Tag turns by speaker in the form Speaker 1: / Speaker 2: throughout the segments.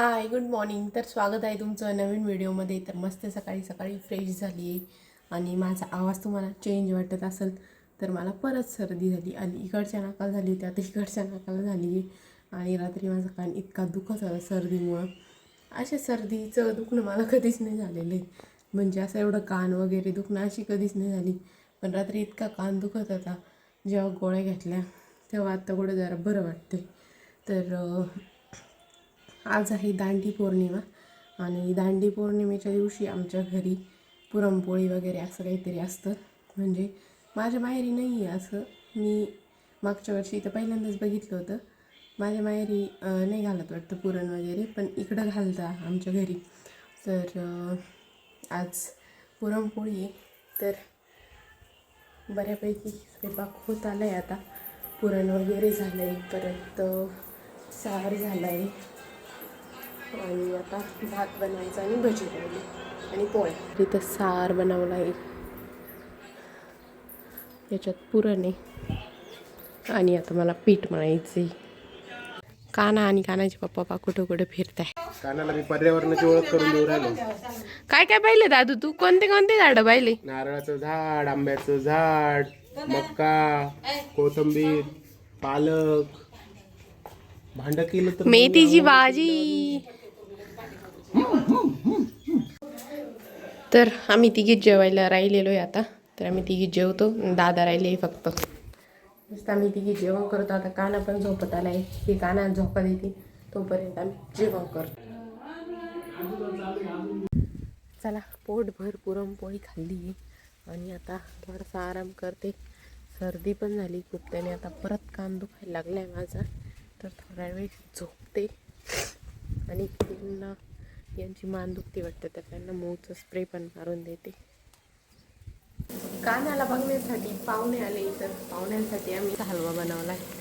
Speaker 1: Hi good morning तर स्वागत आहे तुमचं नवीन व्हिडिओमध्ये. तर मस्त सकाळी सकाळी फ्रेश झाली आहे आणि माझा आवाज तुम्हाला चेंज वाटत असेल तर मला परत सर्दी झाली आणि इकडच्या नाकाला झाली होती आता इकडच्या नाकाला झाली आहे. आणि रात्री माझा कान इतका दुखत होता सर्दीमुळं. अशा सर्दीचं दुखणं मला कधीच नाही झालेलं आहे. म्हणजे असं एवढं कान वगैरे दुखणं अशी कधीच नाही झाली. पण रात्री इतका कान दुखत होता जेव्हा गोळ्या घेतल्या तेव्हा आता कुठं जरा बरं वाटते तर आज आहे दांडी पौर्णिमा आणि दांडी पौर्णिमेच्या दिवशी आमच्या घरी पुरणपोळी वगैरे असं काहीतरी असतं. म्हणजे माझ्या माहेरी नाही आहे असं. मी मागच्या वर्षी इथं पहिल्यांदाच बघितलं होतं. माझ्या माहेरी नाही घालत वाटतं पुरण वगैरे पण इकडं घालता आमच्या घरी. तर आज पुरणपोळी आहे. तर बऱ्यापैकी स्वयंपाक होत आला आहे आता. पुरण वगैरे झालं आहे परत सार झाला आहे आणि आता भात बनवायचा आणि भजी राहिली आणि पोळ्या. तिथं सार बनवला आहे. याच्यात पुरण. आहे आणि आता मला पीठ म्हणायचं काना आणि कानाचे पप्पा पा कुठं कुठं फिरताय.
Speaker 2: कानाला मी पर्यावरणाची ओळख करून देऊ राहिलो.
Speaker 1: काय काय पाहिले दादू तू? कोणते कोणते झाडं पाहिले?
Speaker 2: नारळाचं झाड आंब्याचं झाड मक्का कोथंबीर पालक. भांड केलं तर
Speaker 1: मेथीची भाजी. तर आम्ही तिघीच जेवायला राहिलेलो आहे आता. तर आम्ही तिघीच जेवतो दादा राहिले फक्त. नुसतं आम्ही तिघी जेवण करतो. आता काना पण झोपत आलाय. ही काना झोपत येते तोपर्यंत आम्ही जेवण करतो. चला पोटभर पुरणपोळी खाल्ली आहे. आणि आता थोडासा आराम करते. सर्दी पण झाली खूप. त्याने आता परत कान दुखायला लागलाय माझा. तर थोडा वेळ झोपते. आणि त्यांना यांची मान दुखते वाटतं तर त्यांना मूळचं स्प्रे पण मारून देते. कानाला बघण्यासाठी पाहुणे आले तर पाहुण्यांसाठी आम्ही हलवा बनवला आहे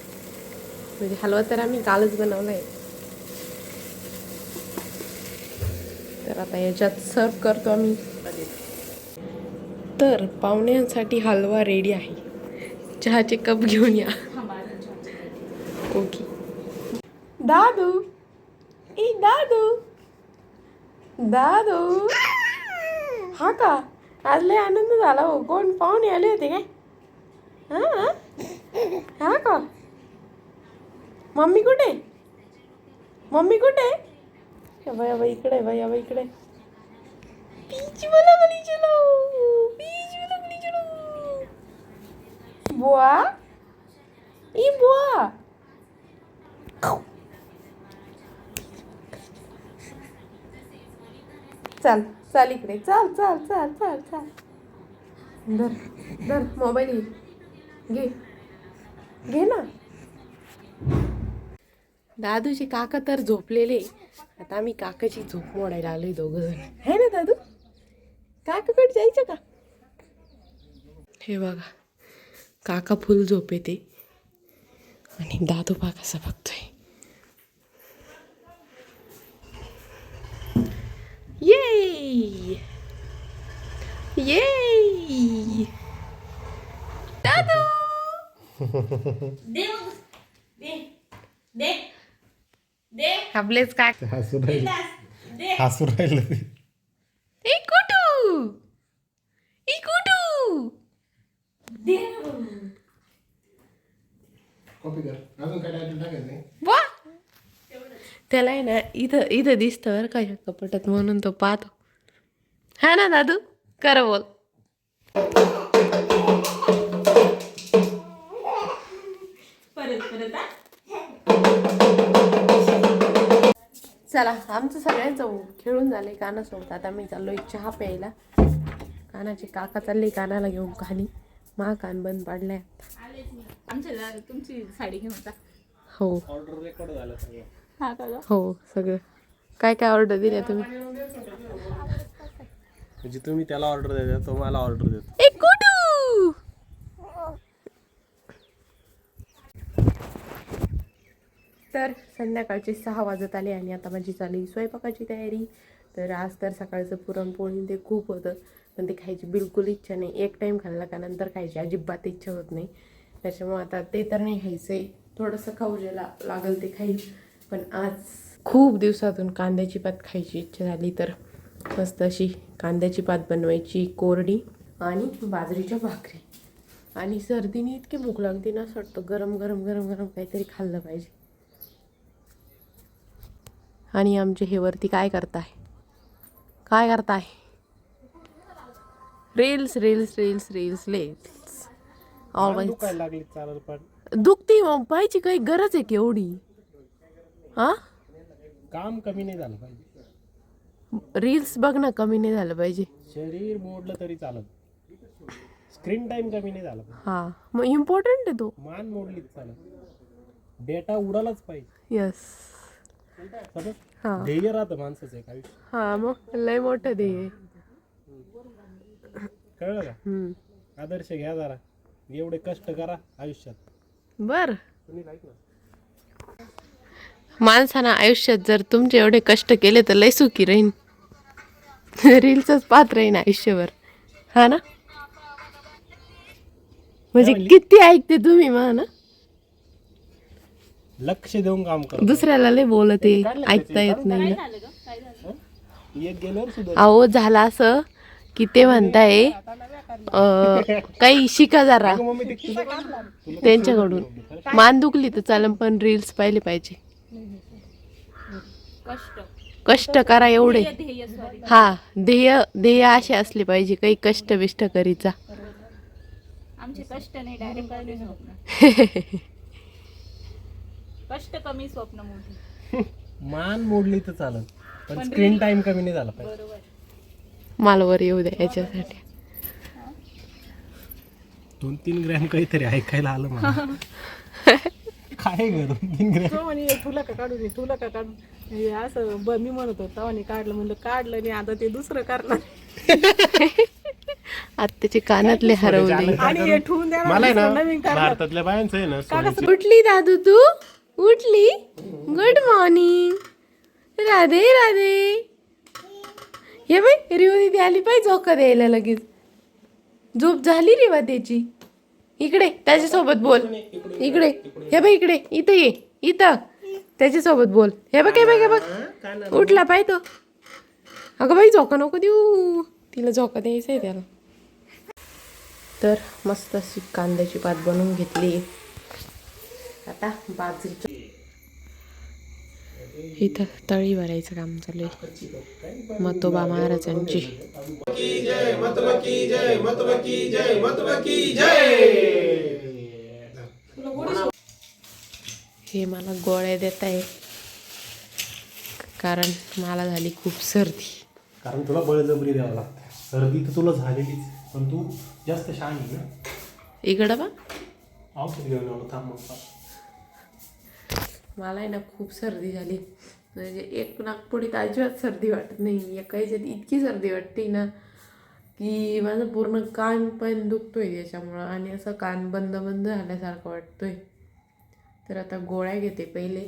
Speaker 1: म्हणजे हलवा तर आम्ही कालच बनवला आहे तर आता याच्यात सर्व करतो आम्ही. तर पाहुण्यांसाठी हलवा रेडी आहे. चहाचे कप घेऊन या. ओके. दादू! ए दादू! दादू. हा का? आज लय आनंद झाला हो. कोण? पाहुणे आले होते काय? हा? हा का? मम्मी कुठे? मम्मी कुठे? हे बाई बाई इकडे बाई बाई इकडे पीच मला बली चलो. पीच मला बली चलो. बुआ? ई बुआ. चल चल इकडे. चल चल चल चल चल. धर धर मोबाईल घे घे. घे ना. दादूचे काका तर झोपलेले. आता आम्ही काकाची झोप मोडायला आलोय दोघं जण. है ना दादू? काकाकडे जायचं का? हे बघा काका फुल झोप येते आणि दादू पा कसा बघतोय. ये ये दादू आपलेच काय?
Speaker 2: हसून राहिलं. हसून राहिलं ते.
Speaker 1: ए कुटू ए कुटू
Speaker 2: कॉपी कर. अजून काय टायटल टाकायचं नाही.
Speaker 1: वा! त्याला आहे ना इथं इथं दिसतं बरं का ह्या कपटात म्हणून तो पाहतो. हा ना दादू? कर बोल। चला आमचं सगळ्यांचं खेळून झालंय कानासोबत आता मी चाललोय चहा प्यायला. कानाचे काका चालले कानाला घेऊन खाली. मा कान बंद पाडलाय.
Speaker 3: आमच्या तुमची साडी घेऊन जा.
Speaker 1: हो.
Speaker 2: झालं
Speaker 3: हा?
Speaker 1: हो सगळं. काय काय ऑर्डर दिल्या तुम्ही?
Speaker 2: म्हणजे तुम्ही त्याला ऑर्डर देता तो मला ऑर्डर देतो.
Speaker 1: ए तर संध्याकाळचे सहा वाजत आले आणि आता माझी चालली स्वयंपाकाची तयारी. तर आज तर सकाळचं पुरणपोळी ते खूप होतं पण ते खायची बिलकुल इच्छा नाही. एक टाईम खाल्ला का नंतर खायची अजिबात इच्छा होत नाही. त्याच्यामुळे आता ते तर नाही खायचं आहे थोडंसं खाऊ जे ला लागेल ते खाईल. पण आज खूप दिवसातून कांद्याची पात खायची इच्छा झाली तर मस्त अशी कांद्याची पात बनवायची कोरडी आणि बाजरीच्या भाकरी. आणि सर्दीने इतकी भूक लागते ना असं वाटतं गरम गरम गरम गरम काहीतरी खाल्लं पाहिजे. आणि आमचे हे वरती काय करताय? काय करताय? Reels reels reels reels reels always दुखती मग पाहिजे काही गरज आहे की एवढी? हा?
Speaker 2: काम कमी नाही झालं पाहिजे.
Speaker 1: रील्स बघ ना कमी नाही झालं पाहिजे.
Speaker 2: शरीर मोडलं तरी चालत. स्क्रीन टाइम कमी नाही झाला पाहिजे.
Speaker 1: हा मग इम्पॉर्टंट आहे तो.
Speaker 2: मान मोडलीच चालत. डेटा उडालाच पाहिजे.
Speaker 1: यस
Speaker 2: समज?
Speaker 1: हा.
Speaker 2: ध्येय राहतं माणसाचं एक आयुष्य.
Speaker 1: हा मग लय मोठं दे
Speaker 2: कळलं का? आदर्श घ्या जरा. एवढे कष्ट करा आयुष्यात.
Speaker 1: बर.
Speaker 2: तुम्ही ऐक ना
Speaker 1: माणसानं आयुष्यात जर तुमचे एवढे कष्ट केले तर लय सुखी राहीन. रील्सच पाहत राहीन आयुष्यभर. हा ना? म्हणजे किती ऐकते तुम्ही मा ना?
Speaker 2: लक्ष देऊन काम कर.
Speaker 1: दुसऱ्याला लय बोलते ऐकता येत नाही अहो झालं असं की ते म्हणताय काही शिका जरा. त्यांच्याकडून. मान दुखली तर चालेल पण रील्स पाहिले पाहिजे.
Speaker 3: कष्ट
Speaker 1: कष्ट करा एवढे. हा ध्येय ध्येय असे असले पाहिजे काही कष्ट बिष्ट करीचा.
Speaker 3: आमचे कष्ट नाही डायरेक्ट स्वप्न. कष्ट कमी स्वप्न मोठी.
Speaker 2: मान मोडली तर चालत पण स्क्रीन टाइम कमी नाही झाला पाहिजे.
Speaker 1: मालवर येऊ द्या याच्यासाठी.
Speaker 2: दोन तीन ग्रॅम काहीतरी ऐकायला आलं मला. काय
Speaker 4: तो म्हणे तुला का काढू दे तुला का काढू हे असं ब मी म्हणत होता म्हणे काढलं म्हणलं काढलं नाही आता ते दुसरं करणार.
Speaker 1: आत्ताचे कानातले हरवले.
Speaker 4: आणि हे ठेवून द्या
Speaker 2: मला आहे ना भारतातल्या बायांचं आहे ना
Speaker 1: उठली दादू तू? उठली? Good morning Radhe Radhe. हे बाई रिओ दिदी आली पाहिजे झोका द्यायला लगेच. झोप झाली रे बा त्याची. इकडे त्याच्यासोबत बोल. इकडे. हे बाई इकडे. इथं ये. इथं. त्याच्यासोबत बोल. हे बघ हे बघ हे बघ. उठला पाय तो. अगं बाई झोका नको देऊ. तिला झोका द्यायचं आहे त्याला. तर मस्त अशी कांद्याची पात बनवून घेतली. आता बाजरीची इथं तळी भरायचं काम चालू आहे. मतोबा महाराजांची. हे मला गोळ्या देत आहे. कारण मला झाली खूप सर्दी.
Speaker 2: कारण तुला बळजबरी द्यावं लागतं. सर्दी तर तुला झालेलीच. पण तू जास्त आहे ना.
Speaker 1: इकडं बा.
Speaker 2: औषध घेऊन आलो थांब.
Speaker 1: मला आहे ना खूप सर्दी झाली. म्हणजे एक नागपुडीत अजिबात सर्दी वाटत नाही एका ह्याच्यात इतकी सर्दी वाटते ना की माझं पूर्ण कान पण दुखतो आहे त्याच्यामुळं आणि असं कान बंद बंद झाल्यासारखं वाटतो आहे तर आता गोळ्या घेते पहिले.